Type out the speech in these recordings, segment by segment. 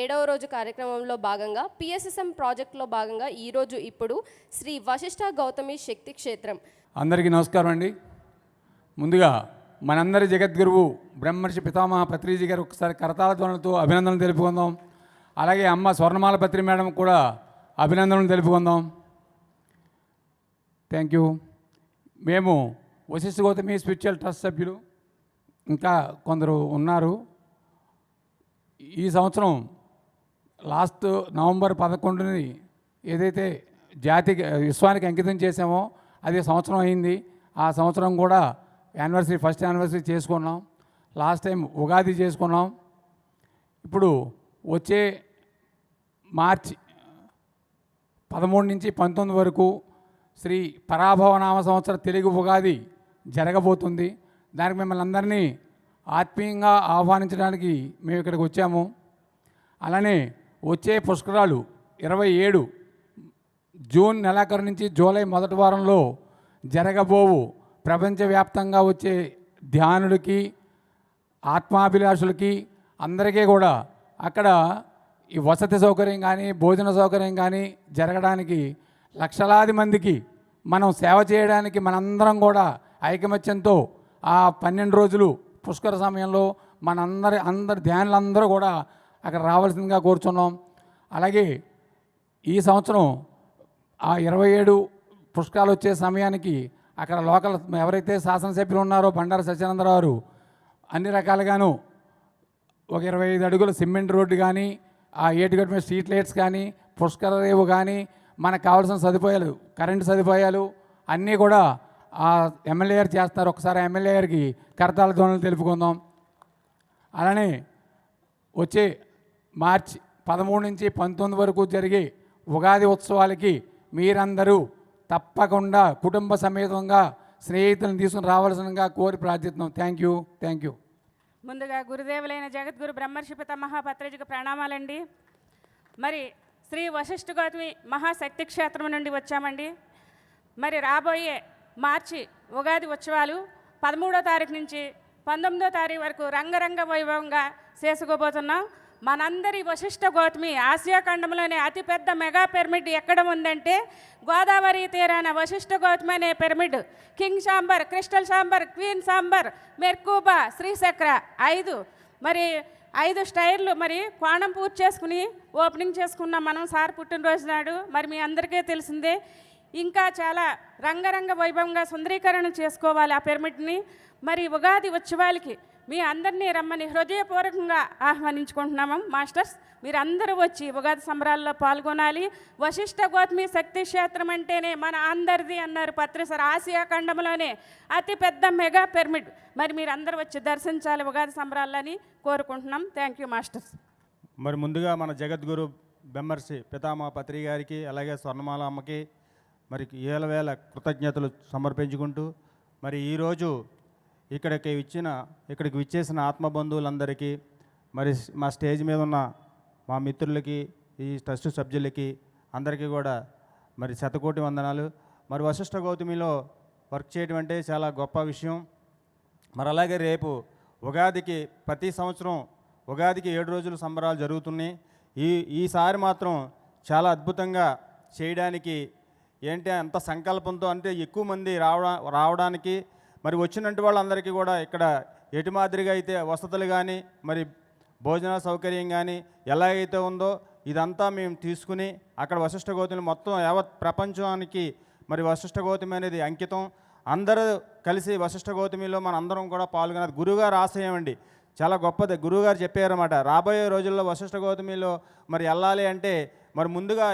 ఏడవ రోజు కార్యక్రమంలో భాగంగా పిఎస్ఎస్ఎం ప్రాజెక్టులో భాగంగా ఈరోజు ఇప్పుడు శ్రీ వశిష్ఠ గౌతమి శక్తి క్షేత్రం. అందరికీ నమస్కారం అండి. ముందుగా మనందరి జగద్గురువు బ్రహ్మర్షి పితామహ పత్రిజీ గారు ఒకసారి కరతాళ ధ్వనులతో అభినందనలు తెలుపుకుందాం. అలాగే అమ్మ స్వర్ణమాల పత్రి మేడం కూడా అభినందనలు తెలుపుకుందాం. థ్యాంక్ యూ మేము వశిష్ఠ గౌతమి స్పిరిచువల్ ట్రస్ట్ సభ్యులు. ఇంకా కొందరు ఉన్నారు. ఈ సంవత్సరం లాస్ట్ నవంబర్ పదకొండుని ఏదైతే జాతికి విశ్వానికి అంకితం చేసామో అది సంవత్సరం అయింది. ఆ సంవత్సరం కూడా యానివర్సరీ ఫస్ట్ యానివర్సరీ చేసుకున్నాం. లాస్ట్ టైం ఉగాది చేసుకున్నాం. ఇప్పుడు వచ్చే మార్చి పదమూడు నుంచి పంతొమ్మిది వరకు శ్రీ పరాభవనామ సంవత్సర తెలుగు ఉగాది జరగబోతుంది. దానికి మిమ్మల్ని అందరినీ ఆత్మీయంగా ఆహ్వానించడానికి మేము ఇక్కడికి వచ్చాము. అలానే వచ్చే పుష్కరాలు ఇరవై ఏడు జూన్ నెలాఖరు నుంచి జూలై మొదటి వారంలో జరగబోవు. ప్రపంచవ్యాప్తంగా వచ్చే ధ్యానులకి ఆత్మాభిలాషులకి అందరికీ కూడా అక్కడ ఈ వసతి సౌకర్యం కానీ భోజన సౌకర్యం కానీ జరగడానికి లక్షలాది మందికి మనం సేవ చేయడానికి మనందరం కూడా ఐకమత్యంతో ఆ పన్నెండు రోజులు పుష్కర సమయంలో మనందరి అందరి ధ్యానులందరూ కూడా అక్కడ రావాల్సిందిగా కోరుచున్నాం. అలాగే ఈ సంవత్సరం ఆ ఇరవై ఏడు పుష్కరాలు వచ్చే సమయానికి అక్కడ లోకల్ ఎవరైతే శాసనసభ్యులు ఉన్నారో బండారు సత్యానందరావు గారు అన్ని రకాలుగాను ఒక ఇరవై ఐదు అడుగుల సిమెంట్ రోడ్డు కానీ ఆ ఏటుగట్టు మీద స్ట్రీట్ లైట్స్ కానీ పుష్కర రేవు కానీ మనకు కావాల్సిన సదుపాయాలు కరెంటు సదుపాయాలు అన్నీ కూడా ఆ ఎమ్మెల్యే గారు చేస్తారు. ఒకసారి ఎమ్మెల్యే గారికి కరతాల ధ్వనులు తెలుపుకుందాం. అలానే వచ్చే మార్చి పదమూడు నుంచి పంతొమ్మిది వరకు జరిగే ఉగాది ఉత్సవాలకి మీరందరూ తప్పకుండా కుటుంబ సమేతంగా స్నేహితులను తీసుకుని రావాల్సిందిగా కోరి ప్రార్థిస్తున్నాం. థ్యాంక్ యూ థ్యాంక్ యూ ముందుగా గురుదేవులైన జగద్గురు బ్రహ్మర్షి పితామహ పత్రిజకు ప్రణామాలండి. మరి శ్రీ వశిష్ఠ గౌతమి మహాశక్తి క్షేత్రం నుండి వచ్చామండి. మరి రాబోయే మార్చి ఉగాది ఉత్సవాలు పదమూడో తారీఖు నుంచి పంతొమ్మిదో తారీఖు వరకు రంగరంగ వైభవంగా చేసుకోబోతున్నాం. మనందరి వశిష్ఠ గౌతమి ఆసియా ఖండంలోనే అతిపెద్ద మెగా పిరమిడ్ ఎక్కడ ఉందంటే గోదావరి తీరాన వశిష్ఠ గౌతమి అనే pyramid. King chamber crystal chamber queen chamber merkaba Srichakra ఐదు. మరి ఐదు స్టైర్లు మరి కోణం పూర్తి చేసుకుని ఓపెనింగ్ చేసుకున్నాం మనం సార్ పుట్టినరోజు నాడు. మరి మీ అందరికీ తెలిసిందే ఇంకా చాలా రంగరంగ వైభవంగా సుందరీకరణ చేసుకోవాలి ఆ పిరమిడ్ని. మరి ఉగాది ఉత్సవాలకి మీ అందరినీ రమ్మని హృదయపూర్వకంగా ఆహ్వానించుకుంటున్నాము. మాస్టర్స్ మీరందరూ వచ్చి ఉగాది సంబరాల్లో పాల్గొనాలి. వశిష్ఠ గౌతమి శక్తి క్షేత్రం అంటేనే మన అందరిది అన్నారు పత్రిసర్ ఆసియా ఖండంలోనే అతిపెద్ద మెగా పిరమిడ్. మరి మీరు అందరూ వచ్చి దర్శించాలి ఉగాది సంబరాలని కోరుకుంటున్నాం. Thank you masters. మరి ముందుగా మన జగద్గురు బెమ్మర్సి పితామహ పత్రి గారికి అలాగే స్వర్ణమాల అమ్మకి మరి ఏల వేల కృతజ్ఞతలు సమర్పించుకుంటూ మరి ఈరోజు ఇక్కడికి ఇచ్చిన ఇక్కడికి విచ్చేసిన ఆత్మబంధువులందరికీ మరి మా స్టేజ్ మీద ఉన్న మా మిత్రులకి ఈ ట్రస్ట్ సభ్యులకి అందరికీ కూడా మరి శతకోటి వందనాలు. మరి వశిష్ఠ గౌతమిలో వర్క్ చేయడం అంటే చాలా గొప్ప విషయం. మరి అలాగే రేపు ఉగాదికి ప్రతి సంవత్సరం ఉగాదికి ఏడు రోజులు సంబరాలు జరుగుతున్నాయి. ఈ ఈసారి మాత్రం చాలా అద్భుతంగా చేయడానికి ఏంటి అంత సంకల్పంతో అంటే ఎక్కువ మంది రావడా రావడానికి మరి వచ్చినట్టు వాళ్ళందరికీ కూడా ఇక్కడ ఎటు మాదిరిగా అయితే వసతులు కానీ మరి భోజన సౌకర్యం కానీ ఎలా అయితే ఉందో ఇదంతా మేము తీసుకుని అక్కడ వశిష్ఠ గౌతమి మొత్తం యావత్ ప్రపంచానికి మరి వశిష్ఠ గౌతమి అనేది అంకితం. అందరూ కలిసి వశిష్ఠ గౌతమిలో మన అందరం కూడా పాల్గొన్నది గురువుగారు ఆశయం అండి. చాలా గొప్పది. గురువుగారు చెప్పారన్నమాట రాబోయే రోజుల్లో వశిష్ఠ గౌతమిలో మరి వెళ్ళాలి అంటే మరి ముందుగా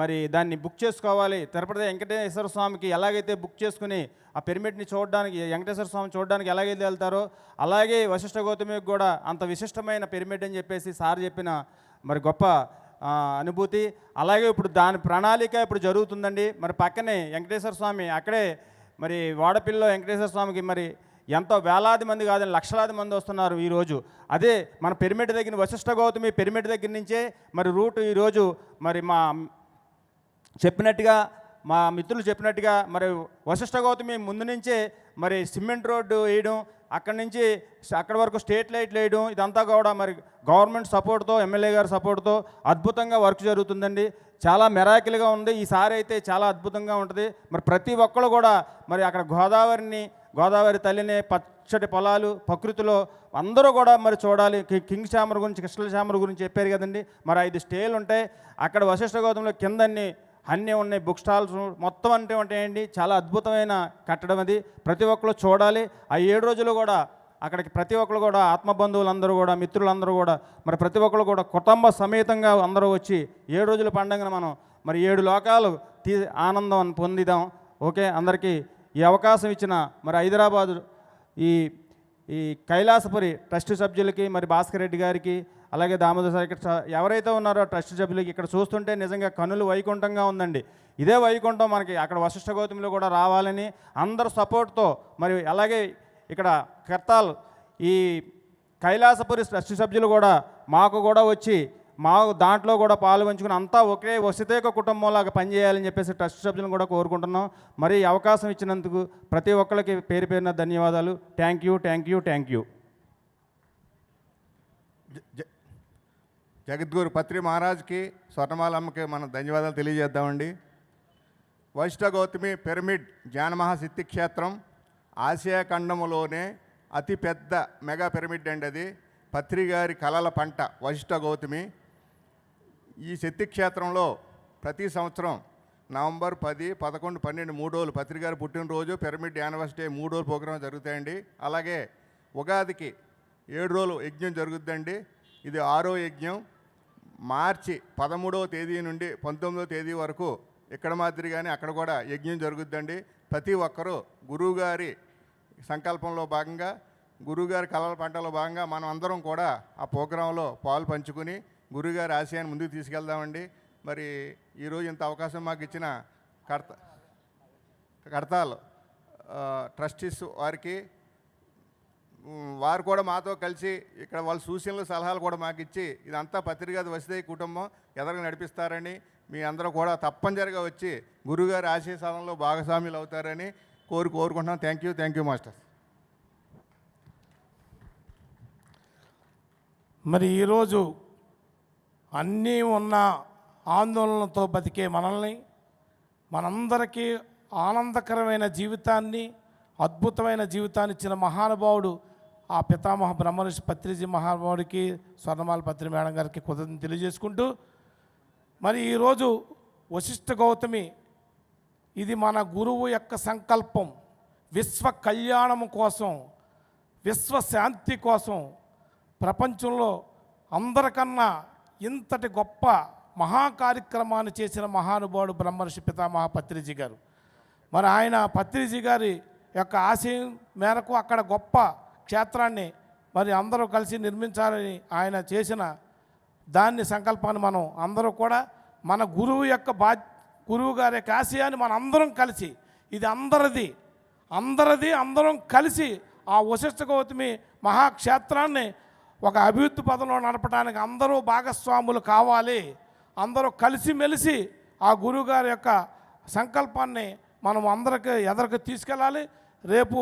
మరి దాన్ని బుక్ చేసుకోవాలి. తిరుపతి వెంకటేశ్వర స్వామికి ఎలాగైతే బుక్ చేసుకుని ఆ పిరమిడ్ని చూడడానికి వెంకటేశ్వర స్వామి చూడడానికి ఎలాగైతే వెళ్తారో అలాగే వశిష్ఠ గౌతమికి కూడా అంత విశిష్టమైన పిరమిడ్ అని చెప్పేసి సార్ చెప్పిన మరి గొప్ప అనుభూతి. అలాగే ఇప్పుడు దాని ప్రణాళిక ఇప్పుడు జరుగుతుందండి. మరి పక్కనే వెంకటేశ్వర స్వామి అక్కడే మరి వాడపిల్లో వెంకటేశ్వర స్వామికి మరి ఎంతో వేలాది మంది కాదని లక్షలాది మంది వస్తున్నారు ఈరోజు అదే మన పిరమిడ్ దగ్గర వశిష్ఠ గౌతమి పిరమిడ్ దగ్గర నుంచే మరి రూట్ ఈరోజు మరి మా చెప్పినట్టుగా మా మిత్రులు చెప్పినట్టుగా మరి వశిష్ఠ గౌతమి ముందు నుంచే మరి సిమెంట్ రోడ్డు వేయడం అక్కడి నుంచి అక్కడి వరకు స్టేట్ లైట్లు వేయడం ఇదంతా కూడా మరి గవర్నమెంట్ సపోర్ట్తో ఎమ్మెల్యే గారి సపోర్ట్తో అద్భుతంగా వర్క్ జరుగుతుందండి. చాలా మెరాకిల్గా ఉంది. ఈసారి అయితే చాలా అద్భుతంగా ఉంటుంది. మరి ప్రతి ఒక్కరు కూడా మరి అక్కడ గోదావరిని గోదావరి తల్లిని పచ్చటి పొలాలు ప్రకృతిలో అందరూ కూడా మరి చూడాలి. కింగ్ చామర్ గురించి కృష్ణ చామర్ గురించి చెప్పారు కదండి. మరి ఐదు స్టేలు ఉంటాయి. అక్కడ వశిష్ఠ గౌతంలో కిందన్ని అన్నీ ఉన్నాయి బుక్ స్టాల్స్ మొత్తం అంటే ఉంటాయండి చాలా అద్భుతమైన కట్టడం అది. ప్రతి ఒక్కరు చూడాలి. ఆ ఏడు రోజులు కూడా అక్కడికి ప్రతి ఒక్కరు కూడా ఆత్మబంధువులందరూ కూడా మిత్రులందరూ కూడా మరి ప్రతి ఒక్కరు కూడా కుటుంబ సమేతంగా అందరూ వచ్చి ఏడు రోజుల పండుగను మనం మరి ఏడు లోకాలు తీ ఆనందం పొందిదాం. ఓకే? అందరికీ ఈ అవకాశం ఇచ్చిన మరి హైదరాబాదు ఈ ఈ కైలాసపురి ట్రస్ట్ సభ్యులకి మరి భాస్కర్ రెడ్డి గారికి అలాగే దామోదర్ సార్ ఇక్కడ ఎవరైతే ఉన్నారో ట్రస్ట్ సభ్యులకి ఇక్కడ చూస్తుంటే నిజంగా కనులు వైకుంఠంగా ఉందండి. ఇదే వైకుంఠం మనకి అక్కడ వశిష్ఠ గౌతమిలో కూడా రావాలని అందరు సపోర్ట్తో మరి అలాగే ఇక్కడ కర్తాల్ ఈ కైలాసపురి ట్రస్ట్ సభ్యులు కూడా మాకు కూడా వచ్చి మా దాంట్లో కూడా పాలు పంచుకుని అంతా ఒకే వసతేక కుటుంబంలాగా పనిచేయాలని చెప్పేసి ట్రస్ట్ సభ్యులను కూడా కోరుకుంటున్నాం. మరి అవకాశం ఇచ్చినందుకు ప్రతి ఒక్కరికి పేరు పేరున ధన్యవాదాలు. Thank you thank you thank you. జ- జగద్గురు పత్రి మహారాజ్కి స్వర్ణమాలమ్మకి మనం ధన్యవాదాలు తెలియజేద్దామండి. వైష్ణ గౌతమి పిరమిడ్ జ్ఞానమహాసిద్ధి క్షేత్రం ఆసియా ఖండములోనే అతి పెద్ద మెగా పిరమిడ్ అండి అది. పత్రి గారి కలల పంట వశిష్ఠ గౌతమి. ఈ శక్తి క్షేత్రంలో ప్రతి సంవత్సరం నవంబర్ పది పదకొండు పన్నెండు మూడు రోజులు పత్రి పుట్టినరోజు పిరమిడ్ యానివర్సిటీ మూడు రోజులు ప్రోగ్రాం జరుగుతాయండి. అలాగే ఉగాదికి ఏడు రోజులు యజ్ఞం జరుగుద్దండి. ఇది ఆరో యజ్ఞం. మార్చి పదమూడవ తేదీ నుండి పంతొమ్మిదవ తేదీ వరకు ఇక్కడ మాదిరిగానే అక్కడ కూడా యజ్ఞం జరుగుద్దండి. ప్రతి ఒక్కరూ గురువుగారి సంకల్పంలో భాగంగా గురువుగారి కళల పంటలో భాగంగా మనం అందరం కూడా ఆ ప్రోగ్రాంలో పాలు పంచుకుని గురువుగారి ఆశయాన్ని ముందుకు తీసుకెళ్దామండి. మరి ఈరోజు ఇంత అవకాశం మాకు ఇచ్చిన కర్త కడతాల్ ట్రస్టీస్ వారికి వారు కూడా మాతో కలిసి ఇక్కడ వాళ్ళ సూచనలు సలహాలు కూడా మాకు ఇచ్చి ఇదంతా పత్రిక వసతి కుటుంబం ఎదరగా నడిపిస్తారని మీ అందరూ కూడా తప్పనిసరిగా వచ్చి గురుగారి ఆశయ సాధనలో భాగస్వాములు అవుతారని కోరు కోరుకుంటున్నాం. Thank you thank you master మరి ఈరోజు అన్నీ ఉన్న ఆందోళనతో బతికే మనల్ని మనందరికీ ఆనందకరమైన జీవితాన్ని అద్భుతమైన జీవితాన్ని ఇచ్చిన మహానుభావుడు ఆ పితామహ బ్రహ్మర్షి పత్రిజీ మహానుభావుడికి స్వర్ణమాల పత్రి మేడం గారికి కృతజ్ఞత తెలియజేసుకుంటూ మరి ఈరోజు వశిష్ఠ గౌతమి ఇది మన గురువు యొక్క సంకల్పం. విశ్వ కళ్యాణం కోసం విశ్వ శాంతి కోసం ప్రపంచంలో అందరికన్నా ఇంతటి గొప్ప మహా కార్యక్రమాన్ని చేసిన మహానుభావుడు బ్రహ్మర్షి పితామహ పత్రిజీ గారు. మరి ఆయన పత్రిజీ గారి యొక్క ఆశయం మేరకు అక్కడ గొప్ప క్షేత్రాన్ని మరి అందరూ కలిసి నిర్మించాలని ఆయన చేసిన దాన్ని సంకల్పాన్ని మనం అందరూ కూడా మన గురువు యొక్క బా గురువు గారి యొక్క ఆశయాన్ని మన అందరం కలిసి ఇది అందరిది అందరిది అందరం కలిసి ఆ వశిష్ఠ గౌతమి మహాక్షేత్రాన్ని ఒక అభివృద్ధి పదంలో నడపడానికి అందరూ భాగస్వాములు కావాలి. అందరూ కలిసిమెలిసి ఆ గురువుగారి యొక్క సంకల్పాన్ని మనం అందరికి ఎదరికి తీసుకెళ్ళాలి. రేపు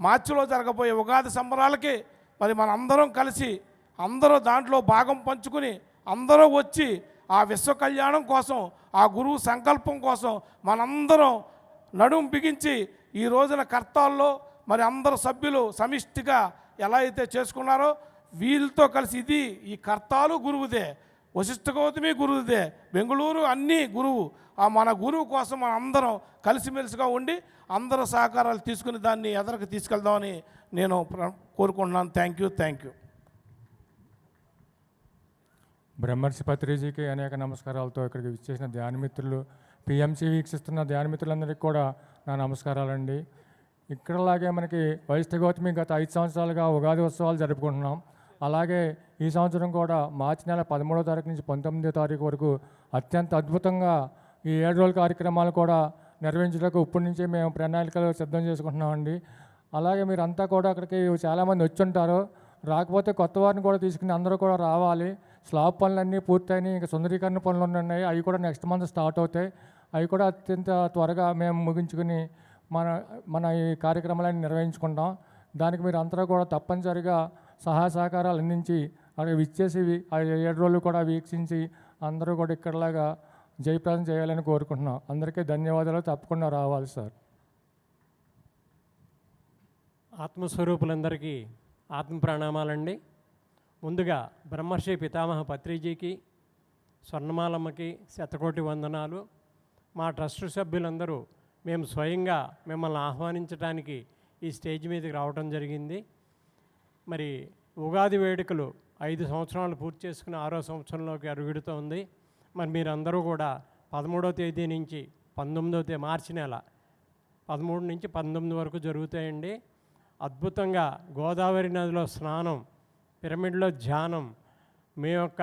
మార్చిలో జరగబోయే ఉగాది సంబరాలకి మరి మనందరం కలిసి అందరూ దాంట్లో భాగం పంచుకుని అందరూ వచ్చి ఆ విశ్వ కళ్యాణం కోసం ఆ గురువు సంకల్పం కోసం మనందరం నడుం బిగించి ఈ రోజున కర్తాల్లో మరి అందరు సభ్యులు సమిష్టిగా ఎలా అయితే చేసుకున్నారో వీళ్ళతో కలిసి ఇది ఈ కర్తాలు గురువుదే. వశిష్ఠ గౌతమి గురువుదే బెంగళూరు అన్నీ గురువు. ఆ మన గురువు కోసం మనం అందరం కలిసిమెలిసిగా ఉండి అందరూ సహకారాలు తీసుకుని దాన్ని ఎదరకు తీసుకెళ్దామని నేను కోరుకుంటున్నాను. Thank you thank you. Brahmarshi పత్రిజీకి అనేక నమస్కారాలతో ఇక్కడికి విచ్చేసిన ధ్యానమిత్రులు పిఎంసి వీక్షిస్తున్న ధ్యానమిత్రులందరికీ కూడా నా నమస్కారాలండి. ఇక్కడలాగే మనకి వైష్ణ గౌతమి గత ఐదు సంవత్సరాలుగా ఉగాది ఉత్సవాలు జరుపుకుంటున్నాం. అలాగే ఈ సంవత్సరం కూడా మార్చి నెల పదమూడో తారీఖు నుంచి పంతొమ్మిదో తారీఖు వరకు అత్యంత అద్భుతంగా ఈ ఏడు రోజుల కార్యక్రమాలు కూడా నిర్వహించడానికి ఇప్పటి నుంచే మేము ప్రణాళికలు సిద్ధం చేసుకుంటున్నామండి. అలాగే మీరంతా కూడా అక్కడికి చాలామంది వచ్చి ఉంటారు రాకపోతే కొత్త వారిని కూడా తీసుకుని అందరూ కూడా రావాలి. స్లాబ్ పనులన్నీ పూర్తయినాయి. ఇంకా సుందరీకరణ పనులు ఉన్నాయి. అవి కూడా నెక్స్ట్ మంత్ స్టార్ట్ అవుతాయి. అవి కూడా అత్యంత త్వరగా మేము ముగించుకుని మన మన ఈ కార్యక్రమాలన్నీ నిర్వహించుకుంటాం. దానికి మీరు అంతా కూడా తప్పనిసరిగా సహాయ సహకారాలు అందించి అక్కడ విచ్చేసి ఆ ఏడు రోజులు కూడా వీక్షించి అందరూ కూడా ఇక్కడలాగా జయప్రదం చేయాలని కోరుకుంటున్నాం. అందరికీ ధన్యవాదాలు. తప్పకుండా రావాలి సార్. ఆత్మస్వరూపులందరికీ ఆత్మ ప్రణామాలండి ముందుగా బ్రహ్మర్షి పితామహ పత్రిజీకి స్వర్ణమాలమ్మకి శతకోటి వందనాలు. మా ట్రస్ట్ సభ్యులందరూ మేము స్వయంగా మిమ్మల్ని ఆహ్వానించడానికి ఈ స్టేజ్ మీదకి రావడం జరిగింది. మరి ఉగాది వేడుకలు ఐదు సంవత్సరాలు పూర్తి చేసుకుని ఆరో సంవత్సరంలోకి అడుగుడుతోంది మరి మీరందరూ కూడా పదమూడవ తేదీ నుంచి పంతొమ్మిదవ తేదీ మార్చి నెల పదమూడు నుంచి పంతొమ్మిది వరకు జరుగుతాయండి. అద్భుతంగా గోదావరి నదిలో స్నానం పిరమిడ్లో ధ్యానం మీ యొక్క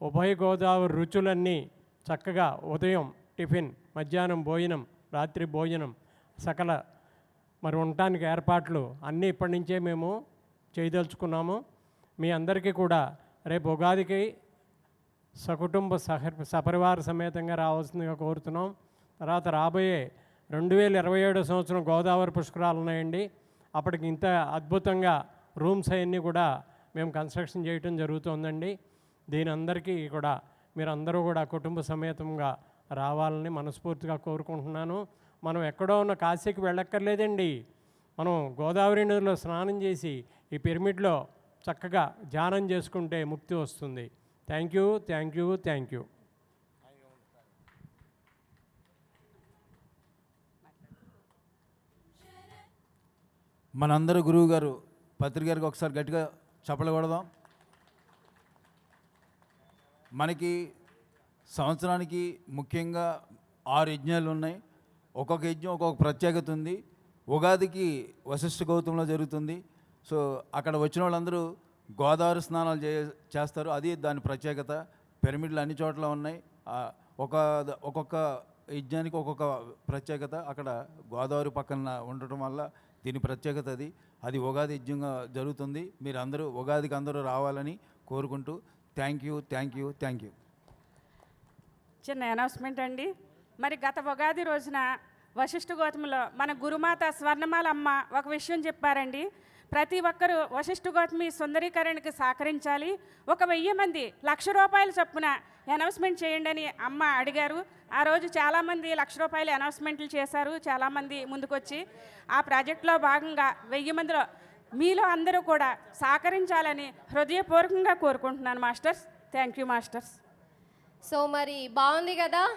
ఉభయ గోదావరి రుచులన్నీ చక్కగా ఉదయం టిఫిన్ మధ్యాహ్నం భోజనం రాత్రి భోజనం సకల మరి ఉండటానికి ఏర్పాట్లు అన్నీ ఇప్పటి నుంచే మేము చేయదలుచుకున్నాము. మీ అందరికీ కూడా రేపు ఉగాదికి సకుటుంబ సహ సపరివార సమేతంగా రావాల్సిందిగా కోరుతున్నాం. తర్వాత రాబోయే రెండు వేల ఇరవై ఏడో సంవత్సరం గోదావరి పుష్కరాలు ఉన్నాయండి. అప్పటికి ఇంత అద్భుతంగా రూమ్స్ అవన్నీ కూడా మేము కన్స్ట్రక్షన్ చేయటం జరుగుతుందండి. దీని అందరికీ కూడా మీరందరూ కూడా కుటుంబ సమేతంగా రావాలని మనస్ఫూర్తిగా కోరుకుంటున్నాను. మనం ఎక్కడో ఉన్న కాశీకి వెళ్ళక్కర్లేదండి. మనం గోదావరి నదిలో స్నానం చేసి ఈ పిరమిడ్లో చక్కగా ధ్యానం చేసుకుంటే ముక్తి వస్తుంది. Thank you thank you thank you. మనందరూ గురువు గారు పత్రిక గారికి ఒకసారి గట్టిగా చప్పలు కొడదాం. మనకి సంవత్సరానికి ముఖ్యంగా ఆరు యజ్ఞాలు ఉన్నాయి. ఒక్కొక్క యజ్ఞం ఒక్కొక్క ప్రత్యేకత ఉంది. ఉగాదికి వశిష్ఠ గౌతంలో జరుగుతుంది. సో అక్కడ వచ్చిన వాళ్ళందరూ గోదావరి స్నానాలు చే చేస్తారు. అది దాని ప్రత్యేకత. పిరమిడ్లు అన్ని చోట్ల ఉన్నాయి. ఒక ఒక్కొక్క యజ్ఞానికి ఒక్కొక్క ప్రత్యేకత. అక్కడ గోదావరి పక్కన ఉండటం వల్ల దీని ప్రత్యేకత అది. అది ఉగాది యజ్ఞంగా జరుగుతుంది. మీరు అందరూ ఉగాదికి అందరూ రావాలని కోరుకుంటూ thank you thank you thank you. చిన్న అనౌన్స్మెంట్ అండి. మరి గత ఉగాది రోజున వశిష్ఠ గోతములో మన గురుమాత స్వర్ణమాల అమ్మ ఒక విషయం చెప్పారండి. ప్రతి ఒక్కరూ వశిష్ఠ గోతమి సుందరీకరణకి సహకరించాలి. ఒక వెయ్యి మంది లక్ష రూపాయల చొప్పున అనౌన్స్మెంట్ చేయండి అని అమ్మ అడిగారు. ఆ రోజు చాలామంది లక్ష రూపాయలు అనౌన్స్మెంట్లు చేశారు. చాలామంది ముందుకొచ్చి ఆ ప్రాజెక్టులో భాగంగా వెయ్యి మందిలో మీలో అందరూ కూడా సహకరించాలని హృదయపూర్వకంగా కోరుకుంటున్నాను masters. Thank you masters. So మరి బాగుంది కదా?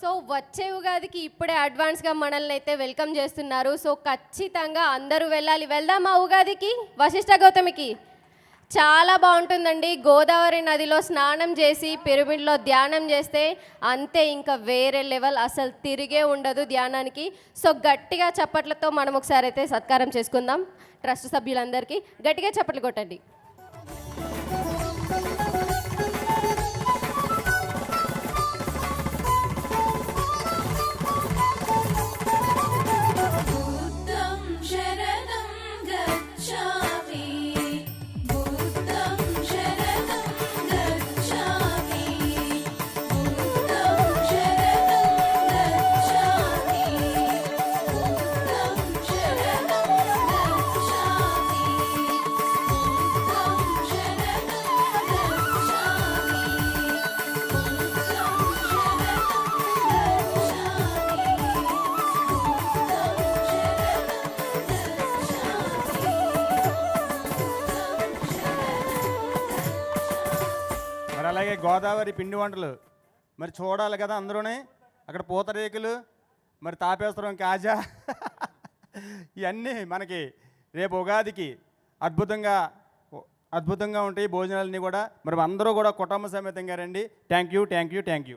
సో వచ్చే ఉగాదికి ఇప్పుడే అడ్వాన్స్గా మనల్ని అయితే వెల్కమ్ చేస్తున్నారు. సో ఖచ్చితంగా అందరూ వెళ్ళాలి. వెళ్దామా ఉగాదికి? వశిష్ఠ గౌతమికి. చాలా బాగుంటుందండి. గోదావరి నదిలో స్నానం చేసి పిరమిడ్లో ధ్యానం చేస్తే అంతే ఇంకా వేరే లెవెల్. అసలు తిరిగే ఉండదు ధ్యానానికి. సో గట్టిగా చప్పట్లతో మనం ఒకసారి అయితే సత్కారం చేసుకుందాం. ట్రస్ట్ సభ్యులందరికీ గట్టిగా చప్పట్లు కొట్టండి. గోదావరి పిండి వంటలు. మరి చూడాలి కదా అందరూనే. అక్కడ పూతరేకులు మరి తాపేశ్వరం కాజా. ఇవన్నీ మనకి రేపు ఉగాదికి అద్భుతంగా అద్భుతంగా ఉంటాయి భోజనాలన్నీ కూడా. మరి అందరూ కూడా కుటుంబ సమేతంగా రండి. Thank you thank you thank you